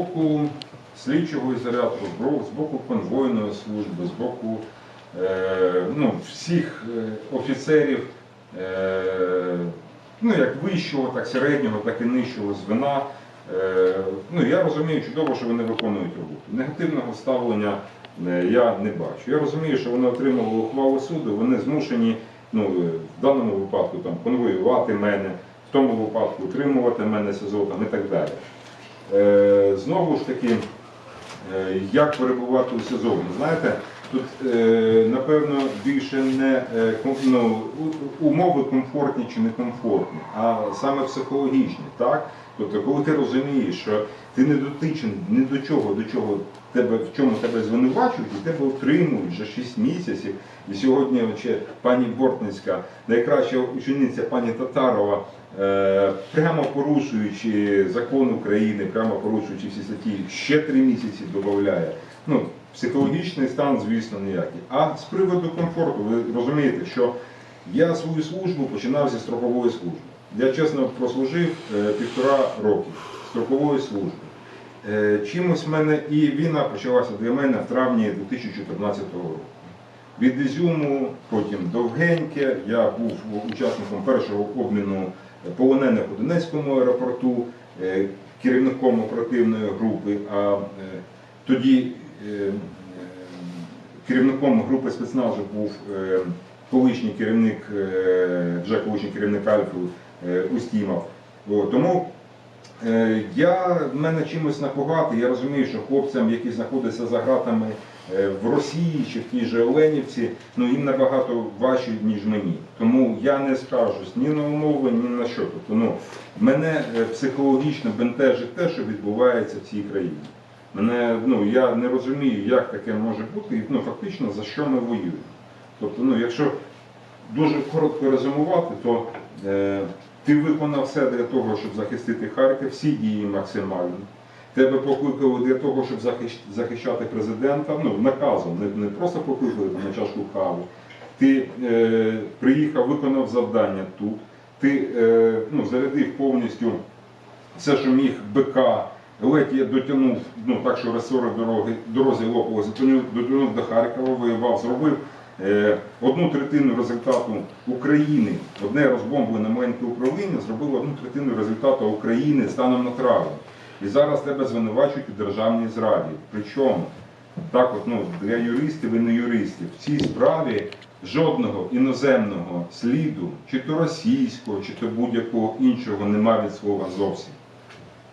боку слідчого ізолятору, з боку конвойної служби, з боку е, ну, всіх е, офіцерів, е, ну, як вищого, так середнього, так і нижчого звена. Е, ну, я розумію чудово, що вони виконують роботу. Негативного ставлення е, я не бачу. Я розумію, що вони отримали ухвалу суду, вони змушені ну, в даному випадку там, конвоювати мене, в тому випадку утримувати мене СИЗО там, і так далі. Е, знову ж таки, е, як перебувати у СИЗО? Ви Знаєте, тут е, напевно більше не е, ну, умови комфортні чи не комфортні, а саме психологічні. Так? Тобто, коли ти розумієш, що ти не дотичен ні до чого, до чого тебе в чому тебе звинувачують, і тебе утримують вже 6 місяців. І сьогодні ще пані Бортницька, найкраща учениця пані Татарова, е, прямо порушуючи закон України, прямо порушуючи всі статті, ще 3 місяці додає. Ну, психологічний стан, звісно, ніякий. А з приводу комфорту, ви розумієте, що я свою службу починав зі строкової служби. Я чесно прослужив е, півтора роки строкової служби. Е, Чимось в мене і війна почалася для мене в травні 2014 року. Від Ізюму, потім Довгеньке, я був учасником першого обміну полонених у Донецькому аеропорту, е, керівником оперативної групи, а е, тоді е, е, керівником групи спецназу був е, колишній керівник, е, вже колишній керівник Альфи е, Устімов. Тому Е, Я в мене чимось напугати. Я розумію, що хлопцям, які знаходяться за ґратами е, в Росії чи в тій же Оленівці, ну їм набагато важче, ніж мені. Тому я не скажусь ні на умови, ні на що. Тобто, ну, мене психологічно бентежить те, що відбувається в цій країні. Мене, ну, я не розумію, як таке може бути, і ну, фактично за що ми воюємо. Тобто, ну, якщо дуже коротко резюмувати, то е, ти виконав все для того, щоб захистити Харків, всі дії максимально. Тебе покликали для того, щоб захищ- захищати президента, ну, наказом, не, не просто покликали на чашку кави. Ти е, приїхав, виконав завдання тут, ти е, ну, зарядив повністю все, що міг БК, ледь я дотягнув, ну так що ресори дороги, дорозі лопалося, дотягнув, до Харкова, воював, зробив е, одну третину результату України, одне розбомблене маленьке управління зробило одну третину результату України станом на травень. І зараз тебе звинувачують у державній зраді. Причому так, от, ну, для юристів і не юристів в цій справі жодного іноземного сліду, чи то російського, чи то будь-якого іншого нема від слова зовсім.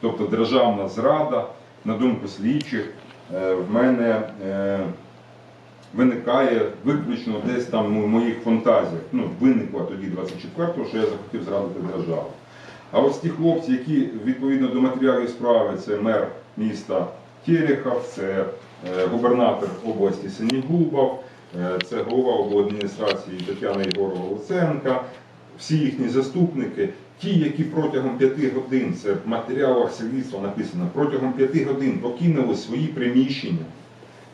Тобто державна зрада, на думку слідчих, е, в мене е, виникає виключно десь там у моїх фантазіях. Ну, виникла тоді 24-го, що я захотів зрадити державу. А ось ті хлопці, які відповідно до матеріалів справи, це мер міста Терехов, це е, губернатор області Синігубов, це голова обладміністрації Тетяна Єгорова Луценка, всі їхні заступники, ті, які протягом п'яти годин, це в матеріалах слідства написано, протягом п'яти годин покинули свої приміщення,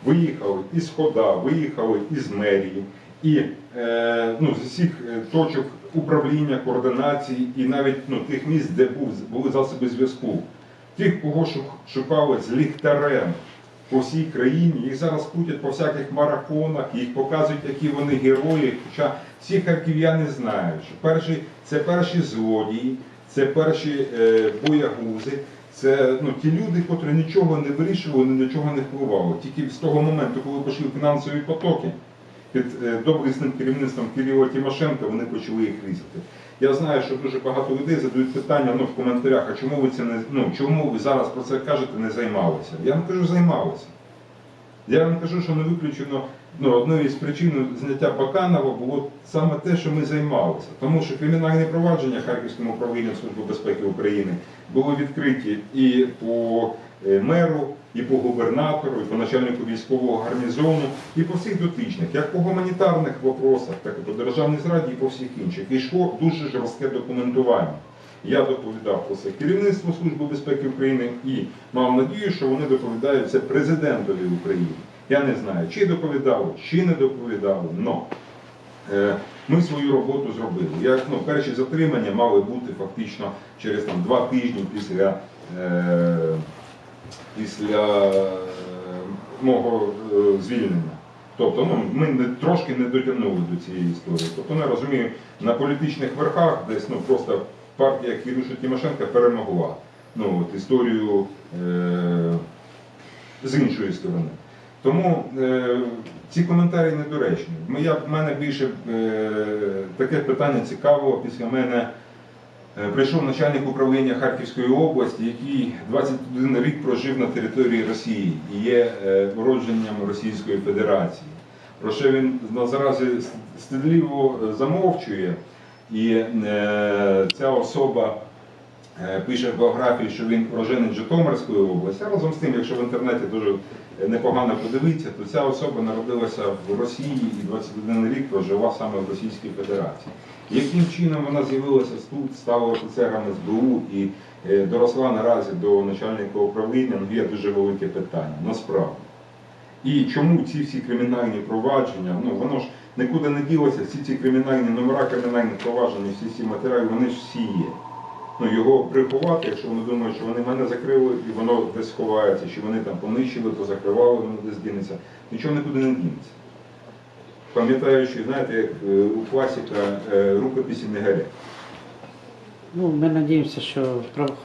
виїхали із хода, виїхали із мерії, і е, ну, з усіх е, точок управління, координації і навіть ну, тих місць, де був, були засоби зв'язку. Тих, кого шукали з ліхтарем по всій країні, їх зараз крутять по всяких марафонах, їх показують, які вони герої. Хоча всі харків'яни знають, що перші, це перші злодії, це перші е, боягузи, це ну, ті люди, котрі нічого не вирішували, нічого не впливали. Тільки з того моменту, коли пішли фінансові потоки, під е, доблесним керівництвом Кирила Тимошенка вони почали їх різати. Я знаю, що дуже багато людей задають питання ну, в коментарях, а чому ви це не ну, чому ви зараз про це кажете, не займалися? Я вам кажу, займалися. Я вам кажу, що не виключено ну, одною із причин зняття Баканова було саме те, що ми займалися. Тому що кримінальні провадження Харківським управлінням Служби безпеки України були відкриті і по е, меру, і по губернатору, і по начальнику військового гарнізону, і по всіх дотичних, як по гуманітарних вопросах, так і по державній зраді, і по всіх інших. І йшло дуже жорстке документування. Я доповідав про це керівництву Служби безпеки України і мав надію, що вони доповідають це президентові України. Я не знаю, чи доповідали, чи не доповідали, але ми свою роботу зробили. Як, ну, перші затримання мали бути фактично через там, два тижні після е, після е, мого е, звільнення. Тобто ну, ми не, трошки не дотягнули до цієї історії. Тобто, ну, я розумію, на політичних верхах десь ну, просто партія Кірюша Тимошенка перемогла ну, от, історію е, з іншої сторони. Тому е, ці коментарі недоречні. В мене більше е, таке питання цікавого після мене. Е, Прийшов начальник управління Харківської області, який 21 рік прожив на території Росії і є е, уродженням Російської Федерації. Про що він на заразі стидливо е, замовчує, і е, ця особа е, пише в біографії, що він уроженець Житомирської області. А разом з тим, якщо в інтернеті дуже непогано подивитися, то ця особа народилася в Росії і 21 рік прожила саме в Російській Федерації. Яким чином вона з'явилася тут, стала офіцером СБУ і е, доросла наразі до начальника управління, ну є дуже велике питання, насправді. І чому ці всі кримінальні провадження, ну воно ж нікуди не ділося, всі ці кримінальні номера кримінальних проваджень, всі ці матеріали, вони ж всі є. Ну, його приховати, якщо вони думають, що вони мене закрили і воно десь ховається, чи вони там понищили, позакривали, воно десь дінеться, нічого нікуди не дінеться. Пам'ятаючи, знаєте, як е, у класіка е, рукописі не горять. Ну, ми надіємося, що правоохоронні